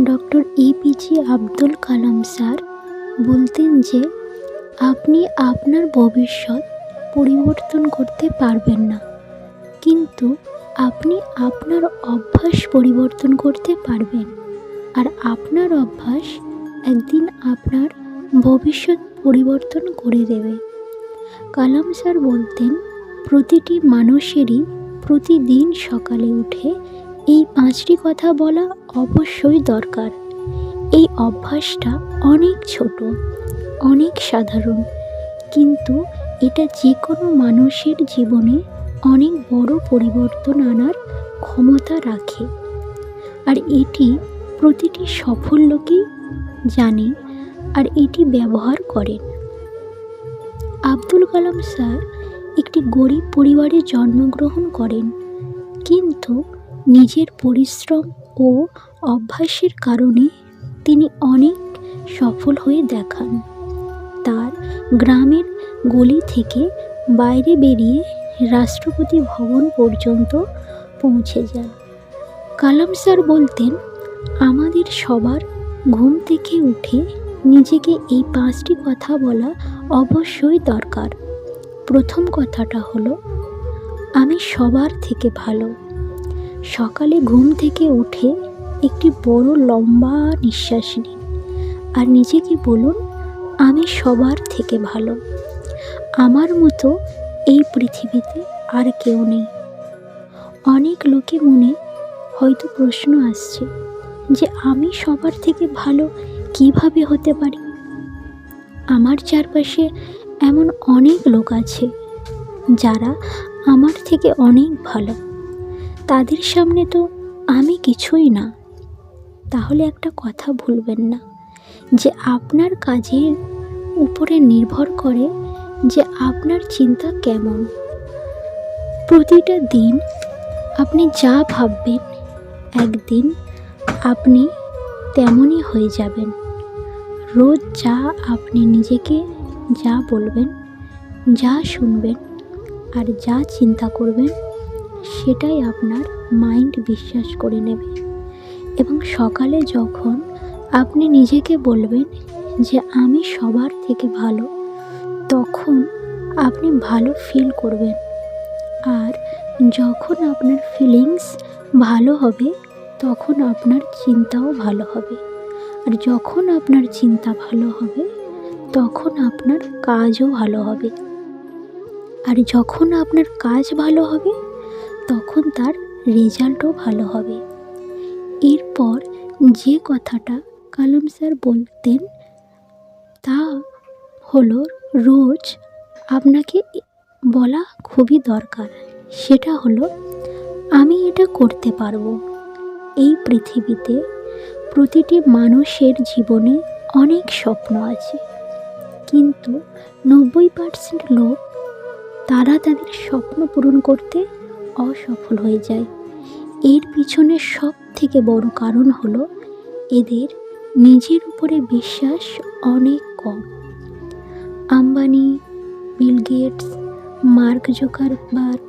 Doctor APJ Abdul Kalam sir বলতেন যে, আপনি আপনার ভবিষ্যৎ পরিবর্তন করতে পারবেন না। কিন্তু আপনি আপনার অভ্যাস পরিবর্তন করতে পারবেন। আর আপনার অভ্যাস একদিন আপনার ভবিষ্যৎ পরিবর্তন করে দেবে। কালাম স্যার বলতেন, প্রতিটি মানুষেরই প্রতিদিন সকালে উঠে এই পাঁচটি কথা বলা অবশ্যই দরকার। এই অভ্যাসটা অনেক ছোট, অনেক সাধারণ। কিন্তু এটা যে কোনো মানুষের জীবনে অনেক বড় পরিবর্তন আনার ক্ষমতা রাখে। আর এটি প্রতিটি সফল লোকই জানে আর এটি ব্যবহার করেন আব্দুল কালাম স্যার একটি গরিব পরিবারে জন্মগ্রহণ করেন, কিন্তু নিজের পরিশ্রম ও অভ্যাসের কারণে তিনি অনেক সফল হয়ে দেখান। তার গ্রামের গলি থেকে বাইরে বেরিয়ে রাষ্ট্রপতি ভবন পর্যন্ত পৌঁছে যান। কালাম স্যার বলতেন, আমাদের সবার ঘুম থেকে উঠে নিজেকে এই পাঁচটি কথা বলা অবশ্যই দরকার। প্রথম কথাটা হলো, আমি সবার থেকে ভালো। সকালে ঘুম থেকে উঠে একটি বড় লম্বা নিঃশ্বাস নিন আর নিজেকে বলুন, আমি সবার থেকে ভালো। আমার মতো এই পৃথিবীতে আর কেউ নেই। অনেক লোকে মনে হয়তো প্রশ্ন আসছে যে, আমি সবার থেকে ভালো কীভাবে হতে পারি? আমার চারপাশে এমন অনেক লোক আছে যারা আমার থেকে অনেক ভালো। তাদের সামনে তো আমি কিছুই না। তাহলে একটা কথা ভুলবেন না, যে আপনার কাজের উপরে নির্ভর করে যে আপনার চিন্তা কেমন। প্রতিটা দিন আপনি যা ভাববেন, একদিন আপনি তেমনই হয়ে যাবেন। রোজ যা আপনি নিজেকে যা বলবেন, যা শুনবেন আর যা চিন্তা করবেন সেটাই আপনার মাইন্ড বিশ্বাস করে নেবে। এবং সকালে যখন আপনি নিজেকে বলবেন যে আমি সবার থেকে ভালো, তখন আপনি ভালো ফিল করবেন। আর যখন আপনার ফিলিংস ভালো হবে, তখন আপনার চিন্তাও ভালো হবে। আর যখন আপনার চিন্তা ভালো হবে, তখন আপনার কাজও ভালো হবে। আর যখন আপনার কাজ ভালো হবে তখন তার রেজাল্টও ভালো হবে। এরপর যে কথাটা কালাম স্যার বলতেন, তা হলো, রোজ আপনাকে বলা খুবই দরকার। সেটা হলো, আমি এটা করতে পারব। এই পৃথিবীতে প্রতিটি মানুষের জীবনে অনেক স্বপ্ন আছে। কিন্তু নব্বই পার্সেন্ট লোক তারা তাদের স্বপ্ন পূরণ করতে অসফল হয়ে যায়। এর পিছনে সব থেকে বড় কারণ হলো এদের নিজের উপরে বিশ্বাস অনেক কম। Ambani, Bill Gates, Mark Zuckerberg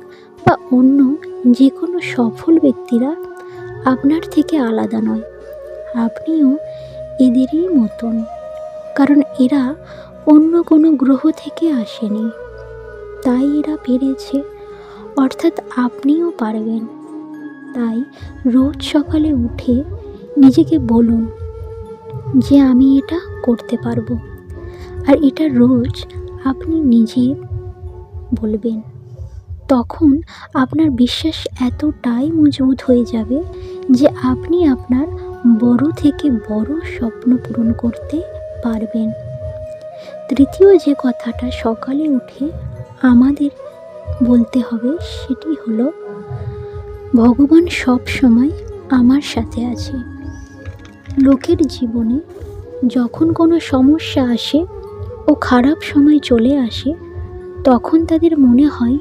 বা অন্য যে কোনো সফল ব্যক্তিরা আপনার থেকে আলাদা নয়। আপনিও এদেরই মতন, কারণ এরা অন্য কোনো গ্রহ থেকে আসেনি। তাই এরা পেরেছে। অর্থাৎ আপনিও পারবেন। তাই রোজ সকালে উঠে নিজেকে বলুন যে আমি এটা করতে পারব। আর এটা রোজ আপনি নিজে বলবেন। তখন আপনার বিশ্বাস এতটাই মজবুত হয়ে যাবে যে আপনি আপনার বড় থেকে বড় স্বপ্ন পূরণ করতে পারবেন। তৃতীয় যে কথাটা সকালে উঠে আমাদের বলতে হবে সেটি হলো, ভগবান সব সময় আমার সাথে আছে। লোকের জীবনে যখন কোনো সমস্যা আসে ও খারাপ সময় চলে আসে, তখন তাদের মনে হয়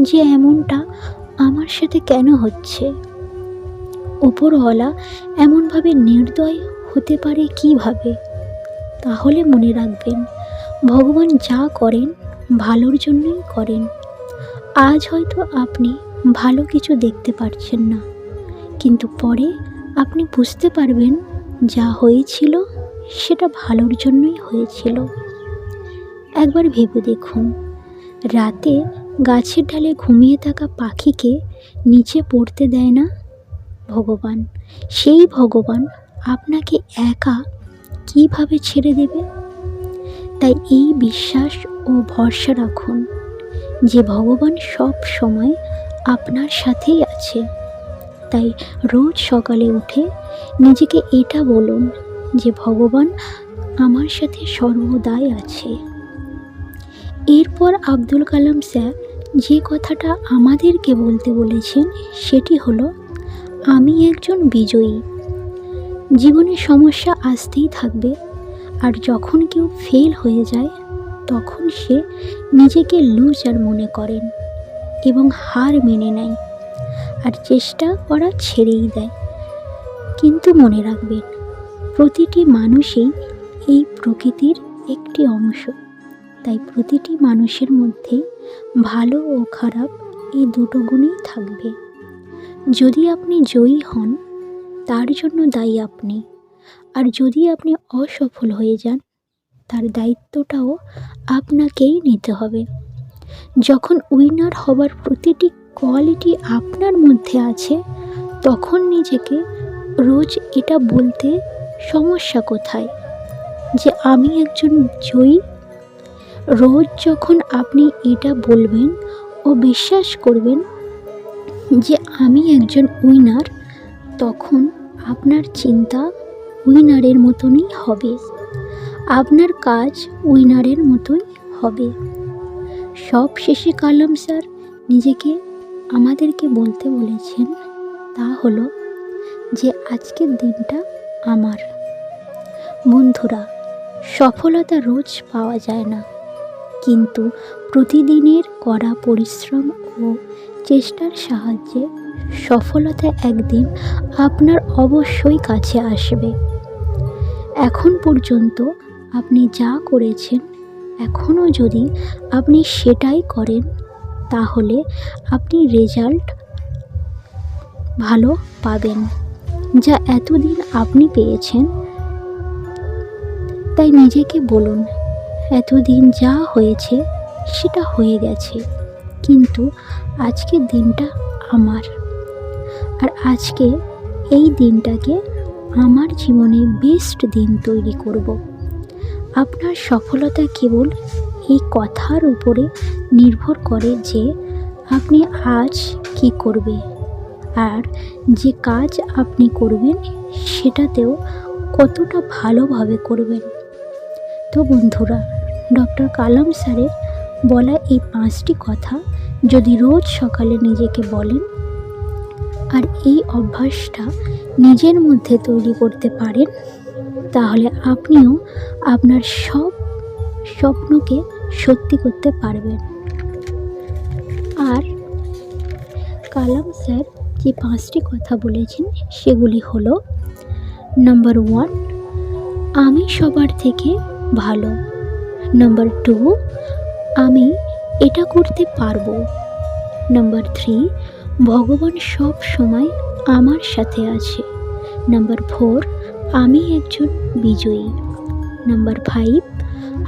যে এমনটা আমার সাথে কেন হচ্ছে? ওপরওয়ালা এমনভাবে নির্দয় হতে পারে কীভাবে? তাহলে মনে রাখবেন, ভগবান যা করেন ভালোর জন্যই করেন। আজ হয়তো আপনি ভালো কিছু দেখতে পারছেন না। কিন্তু পরে আপনি বুঝতে পারবেন যা হয়েছিল সেটা ভালোর জন্যই হয়েছিল। একবার ভেবে দেখুন, রাতে গাছের ডালে ঘুমিয়ে থাকা পাখিকে নিচে পড়তে দেয় না? ভগবান, সেই ভগবান আপনাকে একা কীভাবে ছেড়ে দেবে? তাই এই বিশ্বাস ও ভরসা রাখুন। যে ভগবান সব সময় আপনার সাথেই আছে। তাই রোজ সকালে উঠে নিজেকে এটা বলুন যে ভগবান আমার সাথে সর্বদাই আছে। এরপর আব্দুল কালাম স্যার যে কথাটা আমাদেরকে বলতে বলেছেন সেটি হলো, আমি একজন বিজয়ী। জীবনে সমস্যা আসতেই থাকবে, আর যখন কেউ ফেল হয়ে যায় তখন সে নিজেকে লুজার মনে করেন এবং হার মেনে নেয় আর চেষ্টা করা ছেড়েই দেয়। কিন্তু মনে রাখবেন, প্রতিটি মানুষই এই প্রকৃতির একটি অংশ। তাই প্রতিটি মানুষের মধ্যে ভালো ও খারাপ এই দুটো গুণই থাকবে। যদি আপনি জয়ী হন, তার জন্য দায়ী আপনি। আর যদি আপনি অসফল হয়ে যান তার দায়িত্বটাও আপনাকেই নিতে হবে। যখন উইনার হবার প্রতিটি কোয়ালিটি আপনার মধ্যে আছে, তখন নিজেকে রোজ এটা বলতে সমস্যা কোথায়? যে আমি একজন জয়ী? রোজ যখন আপনি এটা বলবেন ও বিশ্বাস করবেন যে আমি একজন উইনার তখন আপনার চিন্তা উইনারের মতনই হবে। আপনার কাজ উইনারের মতোই হবে। সব শেষে কালাম স্যার নিজেকে আমাদেরকে বলতে বলেছেন, তা হলো যে আজকের দিনটা আমার। বন্ধুরা, সফলতা রোজ পাওয়া যায় না, কিন্তু প্রতিদিনের করা পরিশ্রম ও চেষ্টার সাহায্যে সফলতা একদিন আপনার অবশ্যই কাছে আসবে। এখন পর্যন্ত আপনি যা করেছেন, এখনও যদি আপনি সেটাই করেন, তাহলে আপনি রেজাল্ট ভালো পাবেন। যা এতদিন আপনি পেয়েছেন, তাই নিজেকে বলুন, এতদিন যা হয়েছে, সেটা হয়ে গেছে, কিন্তু আজকের দিনটা আমার। আর আজকে এই দিনটাকে আমার জীবনে বেস্ট দিন তৈরি করব। আপনার সফলতা কেবল এই কথার উপরে নির্ভর করে যে আপনি আজ কি করবে আর যে কাজ আপনি করবেন সেটাতেও কতটা ভালোভাবে করবেন। তো বন্ধুরা, ডক্টর কালাম স্যারের বলা এই পাঁচটি কথা যদি রোজ সকালে নিজেকে বলেন আর এই অভ্যাসটা নিজের মধ্যে তৈরি করতে পারেন তাহলে আপনিও আপনার সব স্বপ্নকে সত্যি করতে পারবেন। আর কালাম স্যার যে পাঁচটি কথা বলেছেন, সেগুলি হলো নাম্বার ওয়ান আমি সবার থেকে ভালো। নাম্বার টু আমি এটা করতে পারব। নাম্বার থ্রি ভগবান সব সময় আমার সাথে আছে। নাম্বার ফোর আমি একজন বিজয়ী। নাম্বার ফাইভ,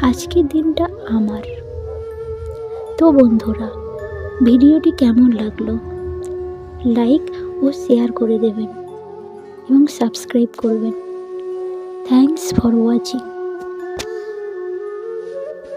আজকের দিনটা আমার। তো বন্ধুরা, ভিডিওটি কেমন লাগল? লাইক ও শেয়ার করে দেবেন এবং সাবস্ক্রাইব করবেন। Thanks for watching.